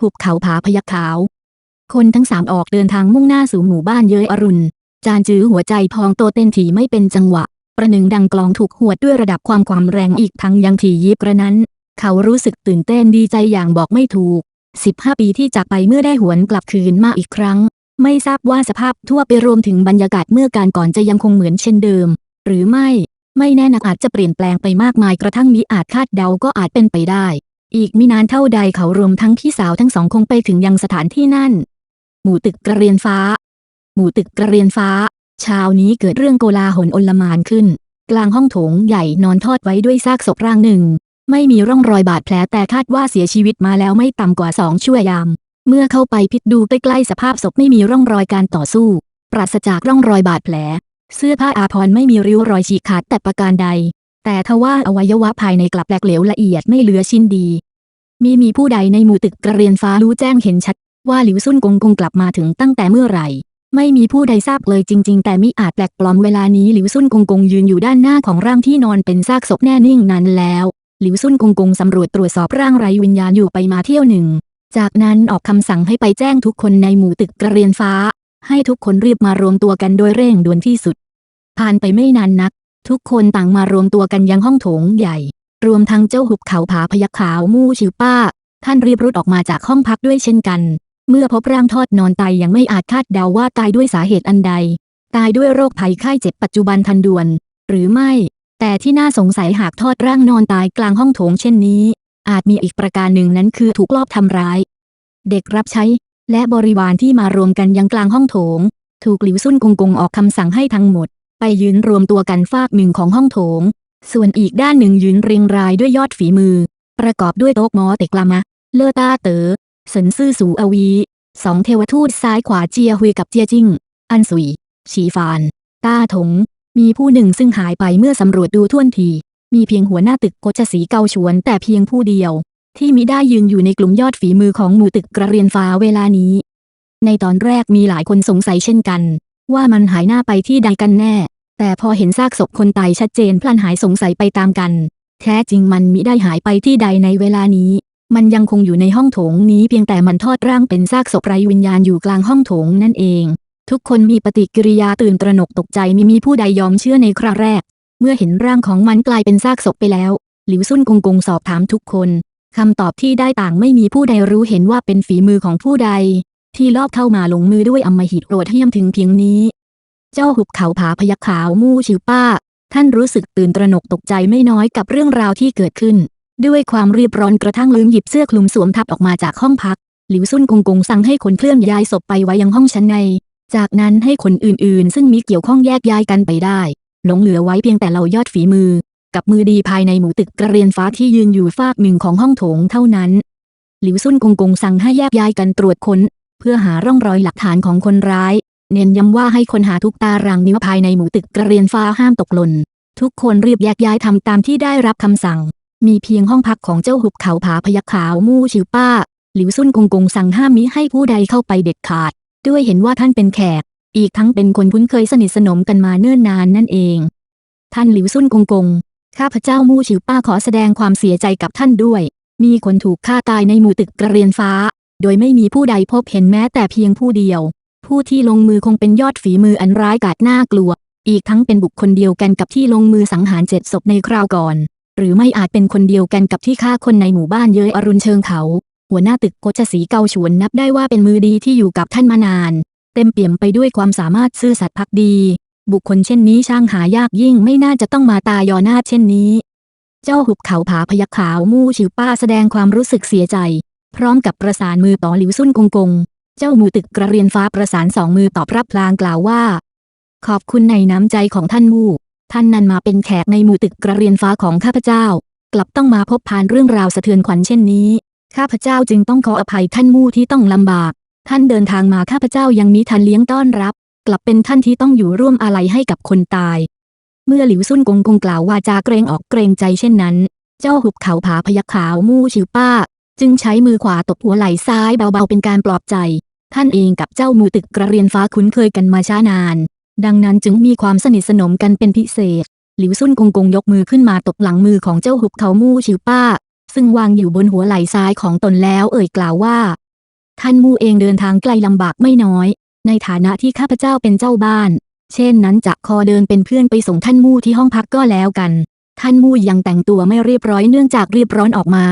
หุบเขาผาพยัคฆ์ขาว คนทั้งสามออกเดินทางมุ่งหน้าสู่หมู่บ้านเย้ยอรุณ จานจื้อหัวใจพองโตเต้นถี่ไม่เป็นจังหวะ ประหนึ่งดังกลองถูกหวดด้วยระดับความความแรงอีกทั้งยังถี่ยิบกระนั้น เขารู้สึกตื่นเต้นดีใจอย่างบอกไม่ถูก 15 ปีที่จากไปเมื่อได้หวนกลับคืนมาอีกครั้ง ไม่ทราบว่าสภาพทั่วไปรวมถึงบรรยากาศเมื่อการก่อนจะยังคงเหมือนเช่นเดิม หรือไม่ ไม่แน่นักอาจจะเปลี่ยนแปลงไปมากมายกระทั่งมิอาจคาดเดาก็อาจเป็นไปได้ อีกไมินานเท่าใดเขารวมทั้งพี่สาวทั้งสองคงไปถึงยังสถานที่นั่น หมู่ตึกกระเรียนฟ้า หมู่ตึกกระเรียนฟ้า เช้านี้เกิดเรื่องโกลาหลอนลมานขึ้น กลางห้องโถงใหญ่นอนทอดไว้ด้วยซากศพร่างหนึ่ง ไม่มีร่องรอยบาดแผลแต่คาดว่าเสียชีวิตมาแล้วไม่ต่ำกว่าสองชั่วยาม เมื่อเข้าไปพิจดูใกล้ๆสภาพศพไม่มีร่องรอยการต่อสู้ ปราศจากร่องรอยบาดแผล เสื้อผ้าอาภรณ์ไม่มีริ้วรอยฉีกขาดแต่ประการใด แต่ทว่าอวัยวะภายในกลับแหลกเหลวละเอียดไม่เหลือชิ้นดี มีมีผู้ใดในหมู่ตึกกระเรียนฟ้ารู้แจ้งเห็นชัด ว่าหลิวซุ่นกงกงกลับมาถึงตั้งแต่เมื่อไหร่ ไม่มีผู้ใดทราบเลยจริง ๆ แต่มิอาจแปลกปลอมเวลานี้หลิวซุ่นกงกงยืนอยู่ด้านหน้าของร่างที่นอนเป็นซากศพแน่นิ่งนั้นแล้วหลิวซุ่นกงกงสำรวจตรวจสอบร่างไร้วิญญาณอยู่ไปมาเที่ยวหนึ่ง จากนั้นออกคำสั่งให้ไปแจ้งทุกคนในหมู่ตึกกระเรียนฟ้า ให้ทุกคนรีบมารวมตัวกันโดยเร่งด่วนที่สุด ผ่านไปไม่นานนัก ทุกคนต่างมารวมตัวกันยังห้องโถงใหญ่ รวมทั้งเจ้าหุบเขาผาพยัคฆ์ขาวมู่ชิวป้า ท่านรีบรุดออกมาจากห้องพักด้วยเช่นกัน เมื่อพบร่างทอดนอนตายยังไม่อาจคาดเดาว่าตายด้วยสาเหตุอันใด ตายด้วยโรคภัยไข้เจ็บปัจจุบันทันด่วน หรือไม่ แต่ที่น่าสงสัยหากทอดร่างนอนตายกลางห้องโถงเช่นนี้ อาจมีอีกประการหนึ่งนั้นคือถูกลอบทำร้าย เด็กรับใช้ และบริวารที่มารวมกันยังกลางห้องโถง ถูกหลิวซุ่นกงกงออกคำสั่งให้ทั้งหมด ไปยืนรวมตัวกันฟากหนึ่งของห้องโถง ส่วนอีกด้านหนึ่งยืนเรียงรายด้วยยอดฝีมือ ประกอบด้วยโต๊กมอเตกลามะ เลอต้าเต๋อเซินซื่อสูอวี สองเทวทูตซ้ายขวาเจียฮุยกับเจียจิ้ง อันสุย ฉีฟาน ต้าถง มีผู้หนึ่งซึ่งหายไปเมื่อสำรวจดูท่วนที มีเพียงหัวหน้าตึกโกจสีเกาชวนแต่เพียงผู้เดียว ที่มิได้ยืนอยู่ในกลุ่มยอดฝีมือของหมู่ตึกกระเรียนฟ้าเวลานี้ ในตอนแรกมีหลายคนสงสัยเช่นกัน ว่ามันหายหน้าไปที่ใดกันแน่ แต่พอเห็นซากศพคนตายชัดเจนพลันหายสงสัยไปตามกัน แท้จริงมันมิได้หายไปที่ใดในเวลานี้ มันยังคงอยู่ในห้องโถงนี้เพียงแต่มันทอดร่างเป็นซากศพไร้วิญญาณอยู่กลางห้องโถงนั่นเอง ทุกคนมีปฏิกิริยาตื่นตระหนกตกใจม่มีผู้ใดยอมเชื่อในคราแรก เมื่อเห็นร่างของมันกลายเป็นซากศพไปแล้ว หลิวซุ่นกงกงสอบถามทุกคนคำตอบที่ได้ต่างไม่มีผู้ใดรู้เห็นว่าเป็นฝีมือของผู้ใด ที่ลอบเข้ามาลงมือด้วยอำมหิตโกรธเหี้ยมถึงเพียงนี้ เจ้าหุบเขาผาพยัคฆ์ขาวมู่ชิวป้า ท่านรู้สึกตื่นตระหนกตกใจไม่น้อยกับเรื่องราวที่เกิดขึ้น ด้วยความรีบร้อนกระทั่งลืมหยิบเสื้อคลุมสวมทับออกมาจากห้องพัก หลิวซุนกงกงสั่งให้คนเคลื่อนย้ายศพไปไว้ยังห้องชั้นใน จากนั้นให้คนอื่นๆ ซึ่งมีเกี่ยวข้องแยกย้ายกันไปได้ หลงเหลือไว้เพียงแต่เรายอดฝีมือ กับมือดีภายในหมู่ตึกกระเรียนฟ้าที่ยืนอยู่ฟากหนึ่งของห้องโถงเท่านั้น หลิวซุนกงกงสั่งให้แยกย้ายกันตรวจค้น เพื่อหาร่องรอยหลักฐานของคนร้าย เน้นย้ำว่าให้คนหาทุกตารางนิ้วภายในหมู่ตึกกระเรียนฟ้าห้ามตกหล่น ทุกคนรีบแยกย้ายทำตามที่ได้รับคำสั่ง มีเพียงห้องพักของเจ้าหุบเขาผาพยัคฆ์ขาวมู่ชิวป้า หลิวซุ่นกงกงสั่งห้ามมิให้ผู้ใดเข้าไปเด็ดขาด ด้วยเห็นว่าท่านเป็นแขก อีกทั้งเป็นคนคุ้นเคยสนิทสนมกันมาเนิ่นนานนั่นเอง ท่านหลิวซุ่นกงกง ข้าพเจ้ามู่ชิวป้าขอแสดงความเสียใจกับท่านด้วย มีคนถูกฆ่าตายในหมู่ตึกกระเรียนฟ้า โดยไม่มีผู้ใดพบเห็นแม้แต่เพียงผู้เดียว ผู้ที่ลงมือคงเป็นยอดฝีมืออันร้ายกาจน่ากลัว อีกทั้งเป็นบุคคลเดียวกันกับที่ลงมือสังหารเจ็ดศพในคราวก่อน หรือไม่อาจเป็นคนเดียวกันกับที่ฆ่าคนในหมู่บ้านเยยอรุณเชิงเขา หัวหน้าตึกโกจสีเกาฉวนนับได้ว่าเป็นมือดีที่อยู่กับท่านมานาน เต็มเปี่ยมไปด้วยความสามารถซื่อสัตย์พักดี บุคคลเช่นนี้ช่างหายากยิ่งไม่น่าจะต้องมาตายยอหน้าเช่นนี้เจ้าหุบเขาผาพยัคฆ์ขาวมู่ชิวป้าแสดงความรู้สึกเสียใจ พร้อมกับประสานมือต่อหลิวซุ่นกงกง เจ้าหมูตึกกระเรียนฟ้าประสานสองมือตอบรับพลางกล่าวว่า ขอบคุณในน้ำใจของท่านมู่ท่านนั้นมาเป็นแขกในหมู่ตึกกระเรียนฟ้าของข้าพเจ้า กลับต้องมาพบผ่านเรื่องราวสะเทือนขวัญเช่นนี้ ข้าพเจ้าจึงต้องขออภัยท่านมู่ที่ต้องลำบาก ท่านเดินทางมาข้าพเจ้ายังมีทันเลี้ยงต้อนรับ กลับเป็นท่านที่ต้องอยู่ร่วมอาลัยให้กับคนตาย เมื่อหลิวซุ่นกงกงกล่าวว่าจาเกรงออกเกรงใจเช่นนั้น เจ้าหุบเขาผาพยัคฆ์ขาวมู่ชิวป้า จึงใช้มือขวาตบหัวไหล่ซ้ายเบาๆเป็นการปลอบใจ ท่านเองกับเจ้ามูตึกกระเรียนฟ้าคุ้นเคยกันมาช้านาน ดังนั้นจึงมีความสนิทสนมกันเป็นพิเศษ หลิวซุ่นกงกงยกมือขึ้นมาตบหลังมือของเจ้าหุบเขามู่ชิวป้า ซึ่งวางอยู่บนหัวไหล่ซ้ายของตนแล้วเอ่ยกล่าวว่า ท่านมู่เองเดินทางไกลลำบากไม่น้อย ในฐานะที่ข้าพเจ้าเป็นเจ้าบ้าน เช่นนั้นจะขอเดินเป็นเพื่อนไปส่งท่านมู่ที่ห้องพักก็แล้วกัน ท่านมู่ยังแต่งตัวไม่เรียบร้อยเนื่องจากรีบร้อนออกมา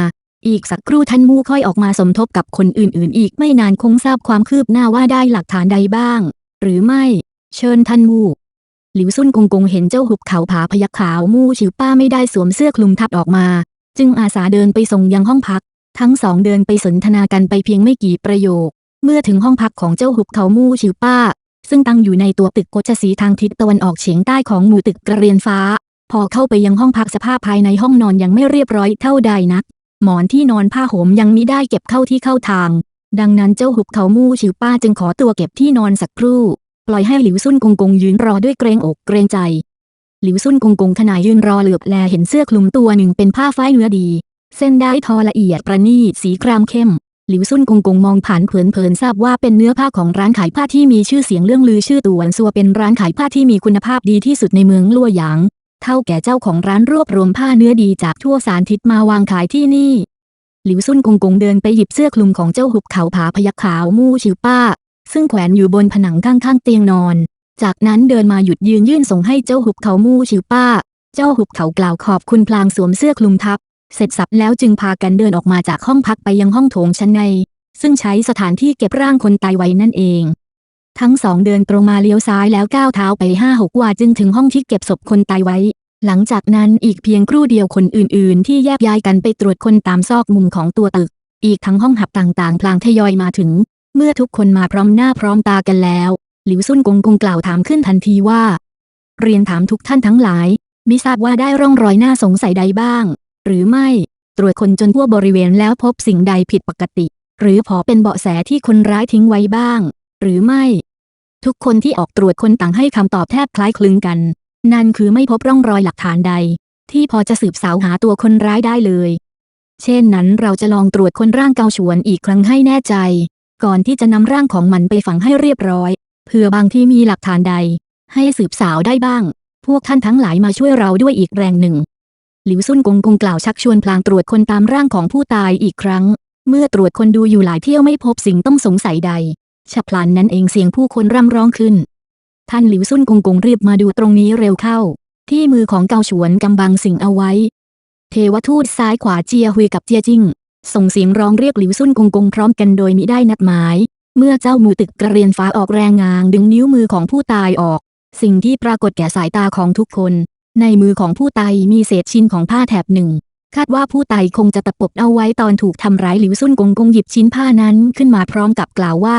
อีกสักครู่ท่านมู่ค่อยออกมาสมทบกับคนอื่นๆ อีกไม่นานคงทราบความคืบหน้าว่าได้หลักฐานใดบ้าง หรือไม่ เชิญท่านมู่หลิวซุนกงกงเห็นเจ้าหุบเขาผาพยักขาวมู่ชิวป้าไม่ได้สวมเสื้อคลุมทับออกมา จึงอาสาเดินไปส่งยังห้องพัก ทั้งสองเดินไปสนทนากันไปเพียงไม่กี่ประโยค เมื่อถึงห้องพักของเจ้าหุบเขามู่ชิวป้า ซึ่งตั้งอยู่ในตัวตึกโกจสีทางทิศตะวันออกเฉียงใต้ของหมู่ตึกกระเรียนฟ้า พอเข้าไปยังห้องพักสภาพภายในห้องนอนยังไม่เรียบร้อยเท่าใดนัก หมอนที่นอนผ้าห่มยังมิได้เก็บเข้าที่เข้าทาง ดังนั้นเจ้าหุบเขามู่ชิวป้าจึงขอตัวเก็บที่นอนสักครู่ ปล่อยให้หลิวซุนกงกงยืนรอด้วยเกรงอกเกรงใจ หลิวซุนกงกงขณะยืนรอเหลือบแลเห็นเสื้อคลุมตัวหนึ่งเป็นผ้าฝ้ายเนื้อดี เส้นได้ทอละเอียดประณีตสีครามเข้ม หลิวซุนกงกงมองผ่านเผินๆทราบว่าเป็นเนื้อผ้าของร้านขายผ้าที่มีชื่อเสียงเรื่องลือชื่อตวนซัวเป็นร้านขายผ้าที่มีคุณภาพดีที่สุดในเมืองลั่วหยาง เท่าแก่เจ้าของร้านรวบรวมผ้าเนื้อดีจากทั่วสารทิศมาวางขายที่นี่ หลิวซุนกงกงเดินไปหยิบเสื้อคลุมของเจ้าหุบเขาผาพยักขาวมู่ชิวป้า ซึ่งแขวนอยู่บนผนังข้างๆเตียงนอน จากนั้นเดินมาหยุดยืนยื่นส่งให้เจ้าหุบเขามู่ชิวป้า เจ้าหุบเขากล่าวขอบคุณพลางสวมเสื้อคลุมทับ เสร็จสับแล้วจึงพากันเดินออกมาจากห้องพักไปยังห้องโถงชั้นใน ซึ่งใช้สถานที่เก็บร่างคนตายไว้นั่นเอง ทั้งสองเดินตรงมาเลี้ยวซ้ายแล้วก้าวเท้าไปห้าหกวาจึงถึงห้องที่เก็บศพคนตายไว้ หลังจากนั้นอีกเพียงครู่เดียวคนอื่น ๆ ที่แยกย้ายกันไปตรวจคนตามซอกมุมของตัวตึก อีกทั้งห้องหับต่าง ๆ พลางทยอยมาถึง เมื่อทุกคนมาพร้อมหน้าพร้อมตากันแล้ว หลิวซุนกงกงกล่าวถามขึ้นทันทีว่า เรียนถามทุกท่านทั้งหลายมิทราบว่าได้ร่องรอยน่าสงสัยใดบ้าง หรือไม่ตรวจคนจนทั่วบริเวณแล้วพบสิ่งใดผิดปกติ หรือพอเป็นเบาะแสที่คนร้ายทิ้งไว้บ้าง หรือไม่ ทุกคนที่ออกตรวจคนต่างให้คำตอบแทบคล้ายคลึงกัน นั่นคือไม่พบร่องรอยหลักฐานใด ที่พอจะสืบสาวหาตัวคนร้ายได้เลย เช่นนั้นเราจะลองตรวจคนร่างเกาฉวนอีกครั้งให้แน่ใจ ก่อนที่จะนำร่างของมันไปฝังให้เรียบร้อย เผื่อบางที่มีหลักฐานใด ให้สืบสาวได้บ้าง พวกท่านทั้งหลายมาช่วยเราด้วยอีกแรงหนึ่ง หลิวซุนกงกงกล่าวชักชวนพลางตรวจคนตามร่างของผู้ตายอีกครั้ง เมื่อตรวจคนดูอยู่หลายเที่ยวไม่พบสิ่งต้องสงสัยใด ฉับพลันนั้นเองเสียงผู้คนร่ำร้องขึ้น ท่านหลิวซุนกงกงรีบมาดูตรงนี้เร็วเข้า ที่มือของเกาฉวนกำบังสิ่งเอาไว้ เทวทูตซ้ายขวาเจียฮุยกับเจียจิ้ง ส่งเสียงร้องเรียกหลิวซุนกงกงพร้อมกันโดยมิได้นัดหมาย เมื่อเจ้ามือตึกกระเรียนฟ้าออกแรงงางดึงนิ้วมือของผู้ตายออก สิ่งที่ปรากฏแก่สายตาของทุกคน ในมือของผู้ตายมีเศษชิ้นของผ้าแถบหนึ่งคาดว่าผู้ตายคงจะตะปบเอาไว้ตอนถูกทำร้ายหลิวซุนกงกงหยิบชิ้นผ้านั้นขึ้นมาพร้อมกับกล่าวว่า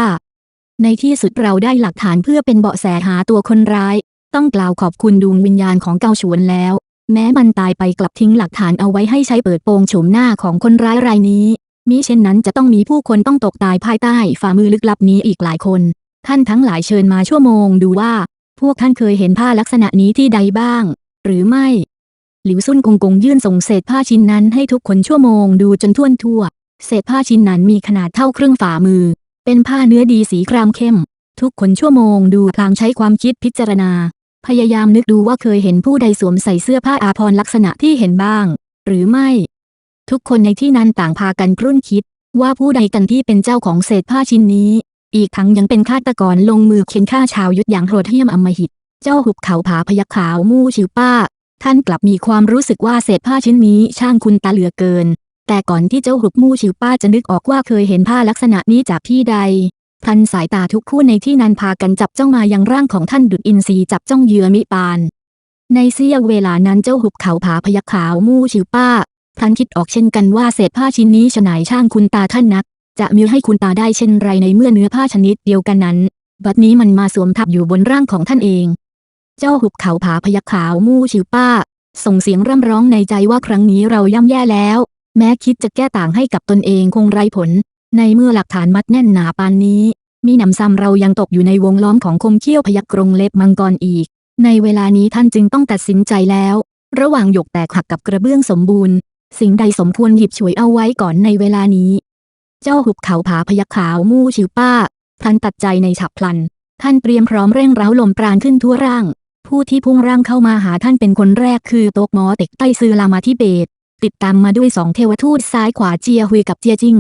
ในที่สุดเราได้หลักฐานเพื่อเป็นเบาะแสหาตัวคนร้าย ต้องกล่าวขอบคุณดวงวิญญาณของเกาฉวนแล้ว แม้มันตายไปกลับทิ้งหลักฐานเอาไว้ให้ใช้เปิดโปงโฉมหน้าของคนร้ายรายนี้ มิเช่นนั้นจะต้องมีผู้คนต้องตกตายภายใต้ฝ่ามือลึกลับนี้อีกหลายคน ท่านทั้งหลายเชิญมาชั่วโมงดูว่า พวกท่านเคยเห็นผ้าลักษณะนี้ที่ใดบ้าง หรือไม่ หลิวซุนกงกงยื่นส่งเศษผ้าชิ้นนั้นให้ทุกคนชั่วโมงดูจนท่วนทั่ว เศษผ้าชิ้นนั้นมีขนาดเท่าครึ่งฝ่ามือ เป็นผ้าเนื้อดีสีครามเข้ม ทุกคนชั่วโมงดูพลางใช้ความคิดพิจารณา พยายามนึกดูว่าเคยเห็นผู้ใดสวมใส่เสื้อผ้าอาภรณ์ลักษณะที่เห็นบ้าง หรือไม่ ทุกคนในที่นั้นต่างพากันครุ่นคิด ว่าผู้ใดกันที่เป็นเจ้าของเศษผ้าชิ้นนี้ อีกทั้งยังเป็นฆาตกรลงมือเข็นฆ่าชาวยุทธอย่างโหดเหี้ยมอำมหิต เจ้าหุบเขาผาพยักขาวมู่ชิวป้า ท่านกลับมีความรู้สึกว่าเศษผ้าชิ้นนี้ช่างคุณตาเหลือเกิน แต่ก่อนที่เจ้าหุบมู่ชิวป้าจะนึกออกว่าเคยเห็นผ้าลักษณะนี้จากที่ใดพันสายตาทุกคู่ในที่นั้นพากันจับจ้องมายังร่างของท่านดุดอินทรีจับจ้องเยือมิปาน ในเสี้ยวเวลานั้นเจ้าหุบเขาผาพยักขาวมู่ชิวป้าพลันคิดออกเช่นกันว่าเศษผ้าชิ้นนี้ฉนายช่างคุณตาท่านนัก จะมีให้คุณตาได้เช่นไรในเมื่อเนื้อผ้าชนิดเดียวกันนั้น บัดนี้มันมาสวมทับอยู่บนร่างของท่านเอง เจ้าหุบเขาผาพยักขาวมู่ชิวป้า ส่งเสียงร่ำร้องในใจว่าครั้งนี้เราย่ำแย่แล้ว แม้คิดจะแก้ต่างให้กับตนเองคงไร้ผล ในเมื่อหลักฐานมัดแน่นหนาปานนี้ มีหนำซ้ำเรายังตกอยู่ในวงล้อมของคมเขี้ยวพยักกรงเล็บมังกรอีก ในเวลานี้ท่านจึงต้องตัดสินใจแล้ว ระหว่างหยกแตกหักกับกระเบื้องสมบูรณ์ สิ่งใดสมควรหยิบฉวยเอาไว้ก่อนในเวลานี้ เจ้าหุบเขาผาพยักขาวมู่ชิวป้าพลันตัดใจในฉับพลัน ท่านเตรียมพร้อมเร่งเร้าลมปราณขึ้นทั่วร่าง ผู้ที่พุ่งร่างเข้ามาหาท่านเป็นคนแรกคือโตกหมอเต็กใต้ซือลามาทิเบต ติดตามมาด้วยสองเทวทูตซ้ายขวาเจียฮุยกับเจียจิ้ง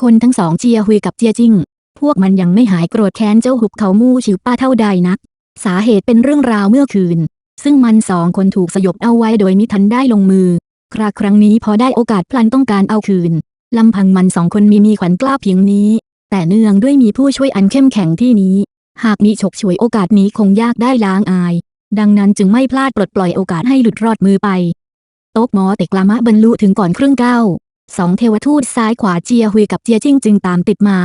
คนทั้งสองเจียฮุยกับเจียจิ้ง พวกมันยังไม่หายโกรธแค้นเจ้าหุบเขามู่ชิวป้าเท่าใดนัก สาเหตุเป็นเรื่องราวเมื่อคืน ซึ่งมันสองคนถูกสยบเอาไว้โดยมิทันได้ลงมือ คราครั้งนี้พอได้โอกาสพลันต้องการเอาคืนลำพังมันสองคนมีมีขวัญกล้าเพียงนี้ แต่เนื่องด้วยมีผู้ช่วยอันเข้มแข็งที่นี้ หากมีฉกฉวยโอกาสนี้คงยากได้ล้างอาย ดังนั้นจึงไม่พลาดปลดปล่อยโอกาสให้หลุดรอดมือไป โต๊กหมอเต็กลามะบรรลุถึงก่อนครึ่งเก้าสองเทวทูตซ้ายขวาเจียฮุยกับเจียจิ้งจึงตามติดมา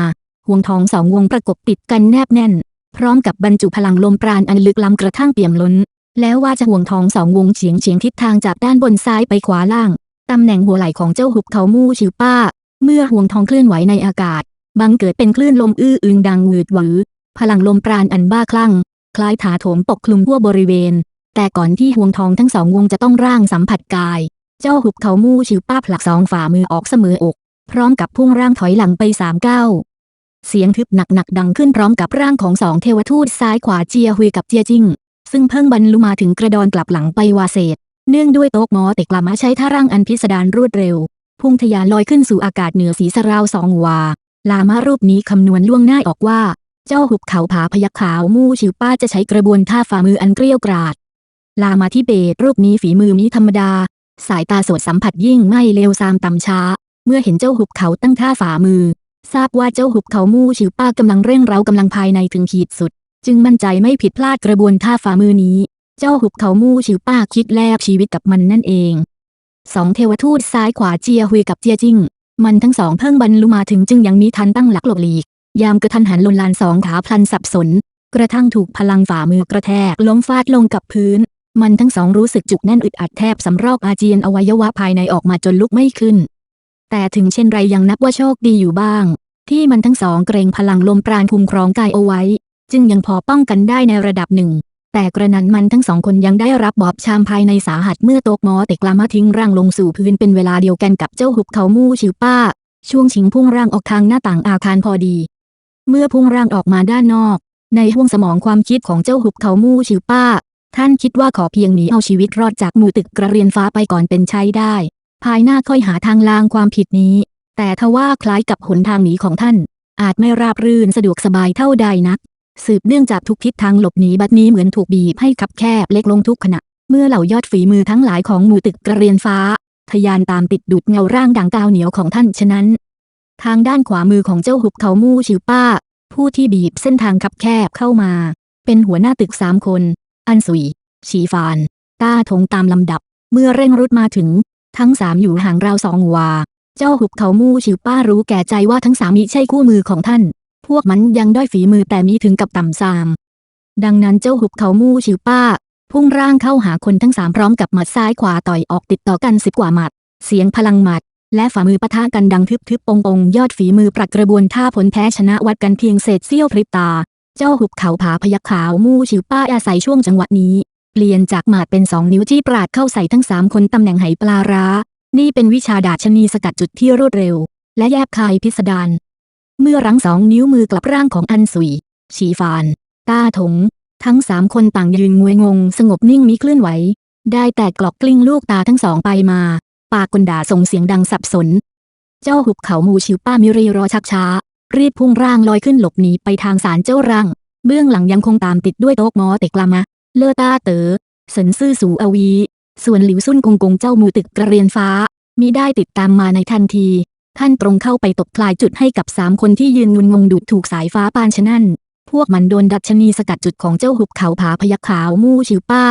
ห่วงทองสองวงประกบติดกันแนบแน่น พร้อมกับบรรจุพลังลมปราณอันลึกล้ำกระทั่งเปี่ยมล้น แล้วว่าจะห่วงทองสองวงเฉียงเฉียงทิศทางจากด้านบนซ้ายไปขวาล่างตำแหน่งหัวไหล่ของเจ้าหุบเขามู่ชิวป้า เมื่อห่วงทองเคลื่อนไหวในอากาศ บังเกิดเป็นคลื่นลมอื้ออึงดังหวืดหวือ พลังลมปราณอันบ้าคลั่ง คล้ายถาโถมปกคลุมทั่วบริเวณ แต่ก่อนที่ห่วงทองทั้งสองวงจะต้องร่างสัมผัสกาย เจ้าหุบเขามู่ชิวป้าผลักสองฝ่ามือออกเสมออก พร้อมกับพุ่งร่างถอยหลังไปสามก้าวเสียงทึบหนักๆดังขึ้นพร้อมกับร่างของสองเทวทูตซ้ายขวาเจียฮุยกับเจียจิ้งซึ่งเพิ่งบรรลุมาถึงกระดอนกลับหลังไปวาเศษ เนื่องด้วยโต๊กหมอเตกลามะใช้ท่าร่างอันพิสดารรวดเร็ว พุ่งทะยานลอยขึ้นสู่อากาศเหนือสีสราวสองวา ลามะรูปนี้คำนวณล่วงหน้าออกว่า เจ้าหุบเขาผาพยักขาวมู่ชิวป้าจะใช้กระบวนท่าฝ่ามืออันเกลี้ยวกราด ลามาที่เบตรูปนี้ฝีมือมีธรรมดา สายตาสดสัมผัสยิ่งไม่เลวซามต่ำช้า เมื่อเห็นเจ้าหุบเขาตั้งท่าฝ่ามือ ทราบว่าเจ้าหุบเขามู่ชิวป้ากำลังเร่งเร้ากำลังภายในถึงขีดสุด จึงมั่นใจไม่ผิดพลาดกระบวนท่าฝ่ามือนี้ เจ้าหุบเขามู่ชิวป้าคิดแลกชีวิตกับมันนั่นเองสองเทวทูตซ้ายขวาเจียฮุยกับเจียจิ้ง มันทั้งสองเพิ่งบรรลุมาถึงจึงยังมีทันตั้งหลักหลบหลีก ยามกระทันหันลนลานสองขาพลันสับสน กระทั่งถูกพลังฝ่ามือกระแทกล้มฟาดลงกับพื้น มันทั้งสองรู้สึกจุกแน่นอึดอัดแทบสำรอกอาเจียนอวัยวะภายในออกมาจนลุกไม่ขึ้น แต่ถึงเช่นไรยังนับว่าโชคดีอยู่บ้าง ที่มันทั้งสองเกรงพลังลมปราณคุมครองกายเอาไว้ จึงยังพอป้องกันได้ในระดับหนึ่ง แต่กระนั้นมันทั้งสองคนยังได้รับบอบชามภายในสาหัสเมื่อโตกหมอเตกลามาทิ้งร่างลงสู่พื้นเป็นเวลาเดียวกันกับเจ้าหุบเขามู่ชิวป้า ช่วงชิงพุ่งร่างออกทางหน้าต่างอาคารพอดี เมื่อพุ่งร่างออกมาด้านนอก ในห้วงสมองความคิดของเจ้าหุบเขามู่ชิวป้า ท่านคิดว่าขอเพียงหนีเอาชีวิตรอดจากหมู่ตึกกระเรียนฟ้าไปก่อนเป็นใช้ได้ ภายหน้าค่อยหาทางลางความผิดนี้ แต่ทว่าคล้ายกับหนทางหนีของท่าน อาจไม่ราบรื่นสะดวกสบายเท่าใดนัก สืบเนื่องจากทุกทิศทางหลบหนีบัดนี้เหมือนถูกบีบให้คับแคบเล็กลงทุกขณะ เมื่อเหล่ายอดฝีมือทั้งหลายของหมู่ตึกกระเรียนฟ้าทะยานตามติดดูดเงาร่างดังกาวเหนียวของท่านฉะนั้น ทางด้านขวามือของเจ้าหุบเขามู่ชิวป้า ผู้ที่บีบเส้นทางคับแคบเข้ามา เป็นหัวหน้าตึกสามคน อันสุยชีฟาน ต้าทงตามลำดับ เมื่อเร่งรุดมาถึง ทั้งสามอยู่ห่างราวสองวา เจ้าหุบเขามู่ชิวป้ารู้แก่ใจว่าทั้งสามมิใช่คู่มือของท่าน พวกมันยังด้อยฝีมือแต่มีถึงกับต่ำซาม ดังนั้นเจ้าหุบเขามู่ชิวป้า พุ่งร่างเข้าหาคนทั้งสามพร้อมกับหมัดซ้ายขวาต่อยออกติดต่อกันสิบกว่าหมัด เสียงพลังหมัดและฝ่ามือปะทะกันดังทึบทึบปงปงยอดฝีมือปรักกระบวนท่าผลแพ้ชนะวัดกันเพียงเศษเสี้ยวพริบตา เจ้าหุบเขาผาพยักขาวมู่ชิวป้าอาศัยช่วงจังหวะนี้ เปลี่ยนจากหมาดเป็นสองนิ้วจี้ปราดเข้าใส่ทั้งสามคนตำแหน่งไหปลาร้า นี่เป็นวิชาดาชนีสกัดจุดที่รวดเร็ว และแยบคายพิสดารเมื่อรั้งสองนิ้วมือกลับร่างของอันสุยชีฟาน ต้าถง ทั้งสามคนต่างยืนงวยงง สงบนิ่งมิเคลื่อนไหว ได้แต่กลอกกลิ้งลูกตาทั้งสองไปมา ปากกลด่าส่งเสียงดังสับสน เจ้าหุบเขามูชิวป้ามิรีรอชักช้า รีบพุ่งร่างลอยขึ้นหลบหนีไปทางศาลเจ้ารัง เบื้องหลังยังคงตามติดด้วยโต๊กมอเตกลามะ เลอต้าเต๋อเสินซื่อสูอวี ส่วนหลิวซุ่นกงกงเจ้ามูตึกกระเรียนฟ้า มิได้ติดตามมาในทันที ท่านตรงเข้าไปตบคลายจุดให้กับสามคนที่ยืนงุนงงดูดถูกสายฟ้าปานฉะนั้นพวกมันโดนดัชนีสกัดจุดของเจ้าหุบเขาผาพยักขาวมู่ชิวป้า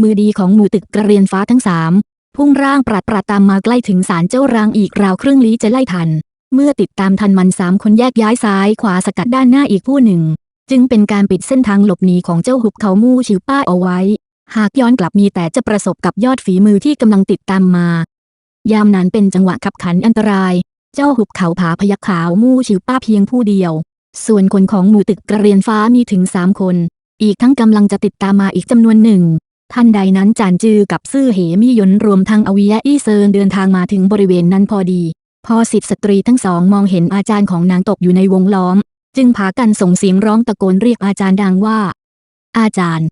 มือดีของหมู่ตึกกระเรียนฟ้าทั้งสามพุ่งร่างปราดปราดตามมาใกล้ถึงศาลเจ้ารางอีกราวครึ่งลี้จะไล่ทัน เมื่อติดตามทันมันสามคนแยกย้ายซ้ายขวาสกัดด้านหน้าอีกผู้หนึ่ง จึงเป็นการปิดเส้นทางหลบหนีของเจ้าหุบเขามู่ชิวป้าเอาไว้ หากย้อนกลับมีแต่จะประสบกับยอดฝีมือที่กำลังติดตามมา ยามนั้นเป็นจังหวะขับขันอันตราย เจ้าหุบเขาผาพยักขาวมู่ชิวป้าเพียงผู้เดียว ส่วนคนของหมู่ตึกกระเรียนฟ้ามีถึงสามคน อีกทั้งกำลังจะติดตามมาอีกจำนวนหนึ่งท่านใดนั้นจานจือกับซื่อเหมี่ยนรวมทั้งอวิยะอี้เซิงเดินทางมาถึงบริเวณนั้นพอดี พอสิทธิสตรีทั้งสองมองเห็นอาจารย์ของนางตกอยู่ในวงล้อม จึงพากันส่งเสียงร้องตะโกนเรียกอาจารย์ดังว่า อาจารย์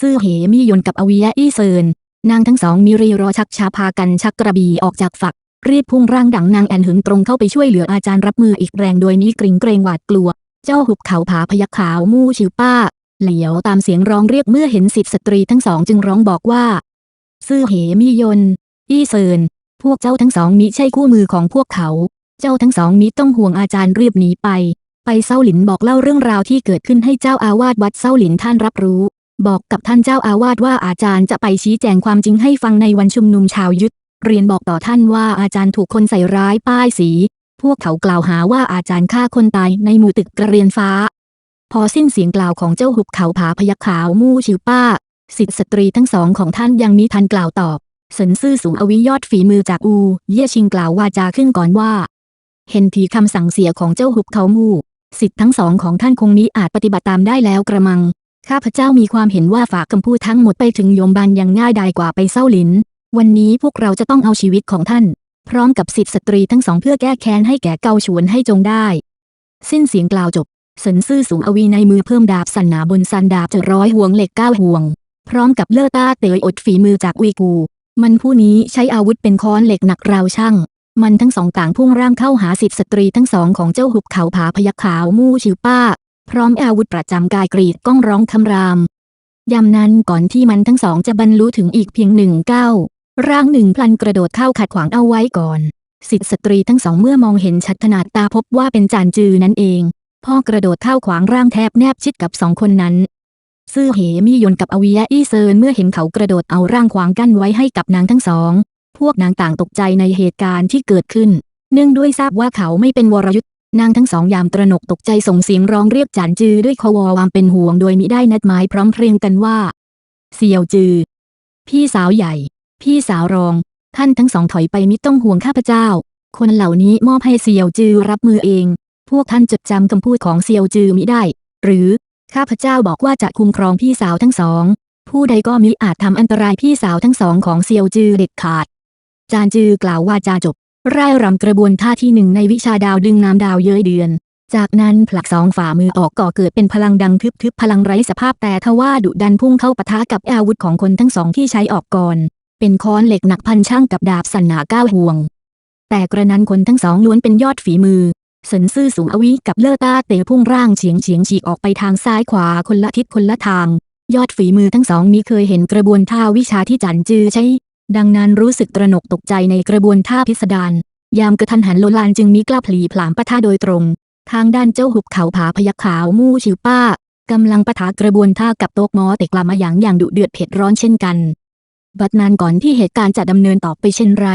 ซื่อเหมี่ยนกับอวิยะอี้เซินนางทั้งสองมีรีรอชักชาพากันชักกระบี่ออกจากฝัก รีบพุ่งร่างดังนางแอนหึงตรงเข้าไปช่วยเหลืออาจารย์รับมืออีกแรงโดยมีกริ่งเกรงหวาดกลัว เจ้าหุบเขาผาพยักขาวมู่ชิวป้า เหลียวตามเสียงร้องเรียกเมื่อเห็นสิทธิสตรีทั้งสองจึงร้องบอกว่า ซื่อเหมียนอี้เซิน พวกเจ้าทั้งสองมิใช่คู่มือของพวกเขา เจ้าทั้งสองมิต้องห่วงอาจารย์รีบหนีไป ไปเซาหลินบอกเล่าเรื่องราวที่เกิดขึ้นให้เจ้าอาวาสวัดเซาหลินท่านรับรู้ บอกกับท่านเจ้าอาวาสว่าอาจารย์จะไปชี้แจงความจริงให้ฟังในวันชุมนุมชาวยุทธเรียนบอกต่อท่านว่าอาจารย์ถูกคนใส่ร้ายป้ายสี พวกเขากล่าวหาว่าอาจารย์ฆ่าคนตายในหมู่ตึกกระเรียนฟ้า พอสิ้นเสียงกล่าวของเจ้าหุบเขาผาพยักขาวมู่ชิวป้า สิทธิสตรีทั้งสองของท่านยังมีทันกล่าวตอบ สินซื่อสูงอวิยอดฝีมือจากอู เย่ชิงกล่าววาจาขึ้นก่อนว่า เห็นทีคำสั่งเสียของเจ้าหุบเขามู่สิทธิ์ทั้งสองของท่านคงมิอาจปฏิบัติตามได้แล้วกระมัง ข้าพเจ้ามีความเห็นว่าฝากคำพูดทั้งหมดไปถึงโยมบานยังง่ายดายกว่าไปเศร้าหลิน วันนี้พวกเราจะต้องเอาชีวิตของท่าน พร้อมกับสิทธิสตรีทั้งสองเพื่อแก้แค้นให้แก่เกาฉวนให้จงได้ สิ้นเสียงกล่าวจบสินซื่อสูงอวีในมือเพิ่มดาบสันนาบนสันดาบจะร้อยห่วงเหล็กเก้าห่วง พร้อมกับเล่อต้าเตยอดฝีมือจากอุยกู มันผู้นี้ใช้อาวุธเป็นค้อนเหล็กหนักราวช่าง มันทั้งสองต่างพุ่งร่างเข้าหาสิทธิสตรีทั้งสองของเจ้าหุบเขาผาพยักขาวมู่ชิวป้า พร้อมอาวุธประจำกายกรีดก้องร้องคำรามยามนั้นก่อนที่มันทั้งสองจะบรรลุถึงอีกเพียงหนึ่งก้าวร่างหนึ่งพลันกระโดดเข้าขัดขวางเอาไว้ก่อนสิทธิสตรีทั้งสองเมื่อมองเห็นชัดขนาดตาพบว่าเป็นจานจือนั่นเองพ่อกระโดดเข้าขวางร่างแทบแนบชิดกับสองคนนั้น ซื่อเหมียนกับอวิยะอี้เซินเมื่อเห็นเขากระโดดเอาร่างขวางกั้นไว้ให้กับนางทั้งสอง พวกนางต่างตกใจในเหตุการณ์ที่เกิดขึ้น เนื่องด้วยทราบว่าเขาไม่เป็นวรยุทธ์นางทั้งสองยามตระหนกตกใจส่งเสียงร้องเรียกจานจือด้วยควอวามเป็นห่วงโดยมิได้นัดหมายพร้อมเพรียงกันว่า เสี่ยวจือ พี่สาวใหญ่ พี่สาวรอง ท่านทั้งสองถอยไปมิต้องห่วงข้าพเจ้า คนเหล่านี้มอบให้เสี่ยวจือรับมือเอง พวกท่านจดจำคำพูดของเซียวจือมิได้ หรือ ข้าพเจ้าบอกว่าจะคุ้มครองพี่สาวทั้งสอง ผู้ใดก็มิอาจทำอันตรายพี่สาวทั้งสองของเซียวจือเด็ดขาด จานจือกล่าวว่าจาจบร่ายรำกระบวนท่าที่หนึ่งในวิชาดาวดึงน้ำดาวเย้ยเดือน จากนั้นผลักสองฝ่ามือออกก่อเกิดเป็นพลังดังทึบๆพลังไร้สภาพแต่ทว่าดุดันพุ่งเข้าปะทะกับอาวุธของคนทั้งสองที่ใช้ออกก่อน เป็นค้อนเหล็กหนักพันช่างกับดาบสันหนาก้าห่วง แต่กระนั้นคนทั้งสองล้วนเป็นยอดฝีมือ เสินซื่อสูงอวิกับเลอต้าเตะพุ่งร่างเฉียงเฉียงฉีกออกไปทางซ้ายขวาคนละทิศคนละทาง ยอดฝีมือทั้งสองมีเคยเห็นกระบวนท่าวิชาที่จันจือใช้ ดังนั้นรู้สึกตระหนกตกใจในกระบวนท่าพิสดารยามกระทันหันโลลานจึงมีกล้าผลีผลามปะทะโดยตรง ทางด้านเจ้าหุบเขาผาพยักขาวมู่ชิวป้ากำลังปะทะกระบวนท่ากับโต๊กมอเตกลามาอย่างอย่างดุเดือดเผ็ดร้อนเช่นกัน บัดนานก่อนที่เหตุการณ์จะดำเนินต่อไปเช่นไร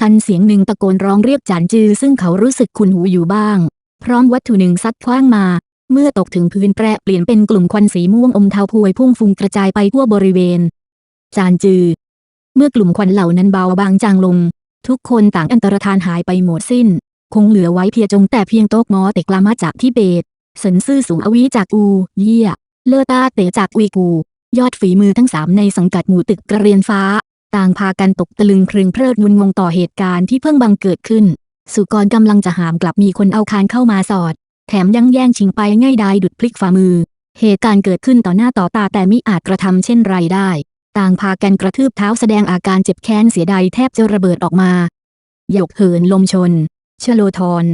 พลันเสียงหนึ่งตะโกนร้องเรียกจานจือซึ่งเขารู้สึกคุ้นหูอยู่บ้าง พร้อมวัตถุหนึ่งซัดคว้างมา เมื่อตกถึงพื้นแปรเปลี่ยนเป็นกลุ่มควันสีม่วงอมเทาพวยพุ่งฟุ้งกระจายไปทั่วบริเวณ จานจือ เมื่อกลุ่มควันเหล่านั้นเบาบางจางลง ทุกคนต่างอันตรธานหายไปหมดสิ้น คงเหลือไว้เพียงจงแต่เพียงโต๊กมอเตกลามาจากทิเบตสินซื่อสูงอวีจากอู เยี่ย เลอต้าเตจากอุยกู ยอดฝีมือทั้งสามในสังกัดหมู่ตึกกระเรียนฟ้า ต่างพากันตกตะลึงครึงเพลิดงุนงงต่อเหตุการณ์ที่เพิ่งบังเกิดขึ้น สุกรกำลังจะหามกลับมีคนเอาคานเข้ามาสอด แถมยังแย่งชิงไปง่ายดายดุดพลิกฝ่ามือ เหตุการณ์เกิดขึ้นต่อหน้าต่อตาแต่มิอาจกระทำเช่นไรได้ ต่างพากันกระทืบเท้าแสดงอาการเจ็บแค้นเสียดายแทบจะระเบิดออกมาหยกเหินลมชน ชโลทร